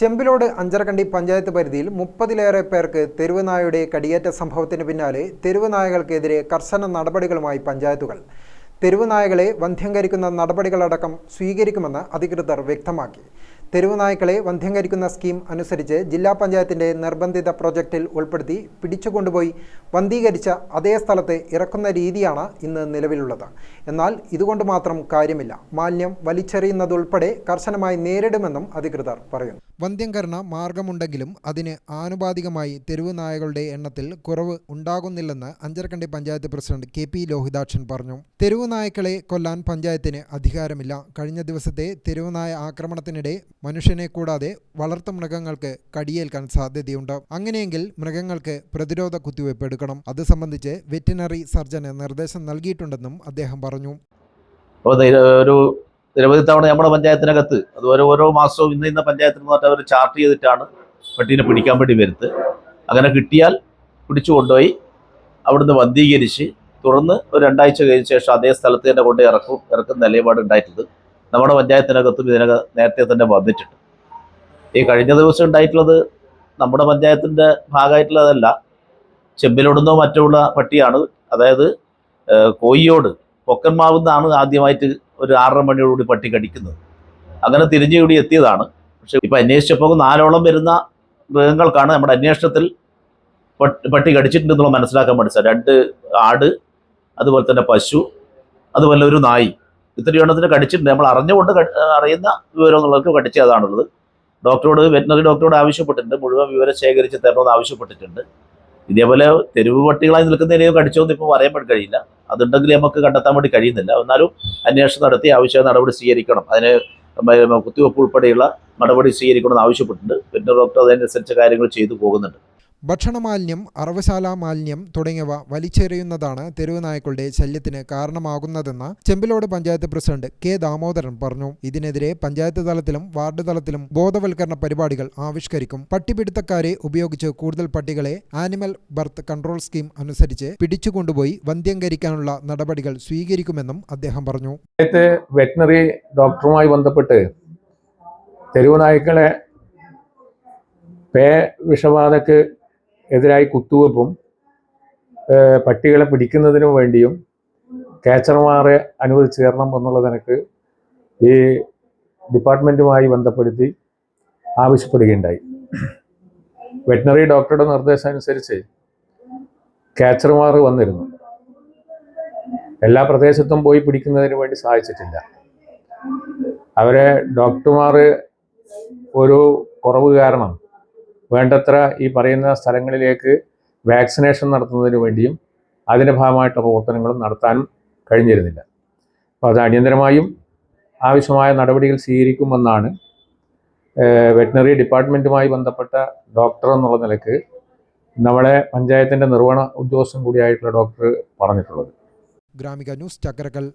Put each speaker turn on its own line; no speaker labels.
ചെമ്പിലോട് അഞ്ചരക്കണ്ടി പഞ്ചായത്ത് പരിധിയിൽ മുപ്പതിലേറെ പേർക്ക് തെരുവ് നായയുടെ കടിയേറ്റ സംഭവത്തിന് പിന്നാലെ തെരുവ് നായകൾക്കെതിരെ കർശന നടപടികളുമായി പഞ്ചായത്തുകൾ. തെരുവ് നായകളെ വന്ധ്യംകരിക്കുന്ന നടപടികളടക്കം സ്വീകരിക്കുമെന്ന് അധികൃതർ വ്യക്തമാക്കി. തെരുവ് നായ്ക്കളെ വന്ധ്യംകരിക്കുന്ന സ്കീം അനുസരിച്ച് ജില്ലാ പഞ്ചായത്തിന്റെ നിർബന്ധിത പ്രൊജക്റ്റിൽ ഉൾപ്പെടുത്തി പിടിച്ചുകൊണ്ടുപോയി വന്ധീകരിച്ച അതേ സ്ഥലത്ത് ഇറക്കുന്ന രീതിയാണ് ഇന്ന് നിലവിലുള്ളത്. എന്നാൽ ഇതുകൊണ്ട് മാത്രം കാര്യമില്ല. മാലിന്യം വലിച്ചെറിയുന്നതുൾപ്പെടെ കർശനമായി നേരിടുമെന്നും അധികൃതർ പറയുന്നു. വന്ധ്യംകരണ മാർഗമുണ്ടെങ്കിലും അതിന് ആനുപാതികമായി തെരുവ് നായകളുടെ എണ്ണത്തിൽ കുറവ് ഉണ്ടാകുന്നില്ലെന്ന് Ancharakandy panchayat president K P Lohithakshan പറഞ്ഞു. തെരുവ് നായ്ക്കളെ കൊല്ലാൻ പഞ്ചായത്തിന് അധികാരമില്ല. കഴിഞ്ഞ ദിവസത്തെ തെരുവുനായ ആക്രമണത്തിനിടെ മനുഷ്യനെ കൂടാതെ വളർത്തു മൃഗങ്ങൾക്ക് കടിയേൽക്കാൻ സാധ്യതയുണ്ട്. അങ്ങനെയെങ്കിൽ മൃഗങ്ങൾക്ക് പ്രതിരോധ കുത്തിവയ്പ് എടുക്കണം. അത് സംബന്ധിച്ച് വെറ്റിനറി സർജന് നിർദ്ദേശം നൽകിയിട്ടുണ്ടെന്നും അദ്ദേഹം പറഞ്ഞു.
ഒരു നിരവധി തവണ നമ്മുടെ പഞ്ചായത്തിനകത്ത് അത് ഓരോ മാസവും ഇന്ന് ഇന്ന പഞ്ചായത്തിൽ അവർ ചാർട്ട് ചെയ്തിട്ടാണ് പട്ടീനെ പിടിക്കാൻ വേണ്ടി വരുത്ത് അങ്ങനെ കിട്ടിയാൽ പിടിച്ചു കൊണ്ടുപോയി അവിടുന്ന് വന്ധീകരിച്ച് തുടർന്ന് ഒരു രണ്ടാഴ്ച കഴിഞ്ഞ ശേഷം അതേ സ്ഥലത്ത് തന്നെ കൊണ്ട് ഇറക്കും ഇറക്കുന്ന നിലപാട് ഉണ്ടായിട്ടുണ്ട്. നമ്മുടെ പഞ്ചായത്തിനകത്തും ഇതിനകം നേരത്തെ തന്നെ വന്നിട്ടുണ്ട്. ഈ കഴിഞ്ഞ ദിവസം ഉണ്ടായിട്ടുള്ളത് നമ്മുടെ പഞ്ചായത്തിന്റെ ഭാഗമായിട്ടുള്ളതല്ല. ചെമ്പിലോടുന്നോ മറ്റുള്ള പട്ടിയാണ്. അതായത് കോയിയോട് പൊക്കന്മാവുന്നാണ് ആദ്യമായിട്ട് ഒരു ആറര മണിയോടുകൂടി പട്ടി കടിക്കുന്നത്. അങ്ങനെ തിരിഞ്ഞു കൂടി എത്തിയതാണ്. പക്ഷെ ഇപ്പം അന്വേഷിച്ചപ്പോൾ നാലോളം വരുന്ന മൃഗങ്ങൾക്കാണ് നമ്മുടെ അന്വേഷണത്തിൽ പട്ടി കടിച്ചിട്ടുണ്ടെന്നുള്ള മനസ്സിലാക്കാൻ പഠിച്ചത് രണ്ട് ആട് അതുപോലെ തന്നെ പശു അതുപോലെ ഒരു നായി. ഇത്രയും എണ്ണത്തിന് കടിച്ചിട്ടുണ്ട്. നമ്മൾ അറിഞ്ഞുകൊണ്ട് അറിയുന്ന വിവരം എന്നുള്ളവർക്ക് കടിച്ചതാണുള്ളത് ഡോക്ടറോട് വെറ്റിനറി ഡോക്ടറോട് ആവശ്യപ്പെട്ടിട്ടുണ്ട്. മുഴുവൻ വിവരം ശേഖരിച്ച് തരണമെന്ന് ആവശ്യപ്പെട്ടിട്ടുണ്ട്. ഇതേപോലെ തെരുവ് പട്ടികളായി നിൽക്കുന്നതിനെയോ കടിച്ചോന്ന് ഇപ്പോൾ പറയാൻ വേണ്ടി കഴിയില്ല. അതുണ്ടെങ്കിൽ നമുക്ക് കണ്ടെത്താൻ വേണ്ടി കഴിയുന്നില്ല. എന്നാലും അന്വേഷണം നടത്തി ആവശ്യമായ നടപടി സ്വീകരിക്കണം. അതിന് കുത്തിവെപ്പ് ഉൾപ്പെടെയുള്ള നടപടി സ്വീകരിക്കണമെന്ന് ആവശ്യപ്പെട്ടിട്ടുണ്ട്. വെറ്റിനറി ഡോക്ടർ അതിനനുസരിച്ച് കാര്യങ്ങൾ ചെയ്തു പോകുന്നുണ്ട്.
ഭക്ഷണമാലിന്യം അറവശാല മാലിന്യം തുടങ്ങിയവ വലിച്ചെറിയുന്നതാണ് തെരുവ് നായ്ക്കളുടെ ശല്യത്തിന് കാരണമാകുന്നതെന്ന് ചെമ്പിലോട് പഞ്ചായത്ത് പ്രസിഡന്റ് കെ ദാമോദരൻ പറഞ്ഞു. ഇതിനെതിരെ പഞ്ചായത്ത് തലത്തിലും വാർഡ് തലത്തിലും ബോധവൽക്കരണ പരിപാടികൾ ആവിഷ്കരിക്കും. പട്ടിപിടുത്തക്കാരെ ഉപയോഗിച്ച് കൂടുതൽ പട്ടികളെ ആനിമൽ ബർത്ത് കൺട്രോൾ സ്കീം അനുസരിച്ച് പിടിച്ചുകൊണ്ടുപോയി വന്ധ്യംകരിക്കാനുള്ള നടപടികൾ സ്വീകരിക്കുമെന്നും അദ്ദേഹം പറഞ്ഞു.
വെറ്റിനറി ഡോക്ടറുമായി ബന്ധപ്പെട്ട് തെരുവ് നായ്ക്കളെ പേ വിഷബാധക്ക് എതിരായി കുത്തുവെപ്പും പട്ടികളെ പിടിക്കുന്നതിനും വേണ്ടിയും ക്യാച്ചർമാരെ അനുവദിച്ചു തരണം എന്നുള്ള നിനക്ക് ഈ ഡിപ്പാർട്ട്മെന്റുമായി ബന്ധപ്പെടുത്തി ആവശ്യപ്പെടുകയുണ്ടായി. വെറ്റിനറി ഡോക്ടറുടെ നിർദ്ദേശം അനുസരിച്ച് കാച്ചർമാർ വന്നിരുന്നു. എല്ലാ പ്രദേശത്തും പോയി പിടിക്കുന്നതിന് വേണ്ടി സഹായിച്ചിട്ടില്ല. അവരെ ഡോക്ടർമാർ ഒരു കുറവ് കാരണം വേണ്ടത്ര ഈ പറയുന്ന സ്ഥലങ്ങളിലേക്ക് വാക്സിനേഷൻ നടത്തുന്നതിന് വേണ്ടിയും അതിന്റെ ഭാഗമായിട്ടുള്ള പ്രവർത്തനങ്ങളും നടത്താനും കഴിഞ്ഞിരുന്നില്ല. അപ്പോൾ അത് അടിയന്തരമായും ആവശ്യമായ നടപടികൾ സ്വീകരിക്കുമെന്നാണ് വെറ്റിനറി ഡിപ്പാർട്ട്മെന്റുമായി ബന്ധപ്പെട്ട ഡോക്ടർ എന്നുള്ള നിലയ്ക്ക് നമ്മളെ പഞ്ചായത്തിന്റെ നിർവഹണ ഉദ്യോഗസ്ഥൻ കൂടിയായിട്ടുള്ള ഡോക്ടർ പറഞ്ഞിട്ടുള്ളത്.
ഗ്രാമിക ന്യൂസ് ചക്കരക്കൽ.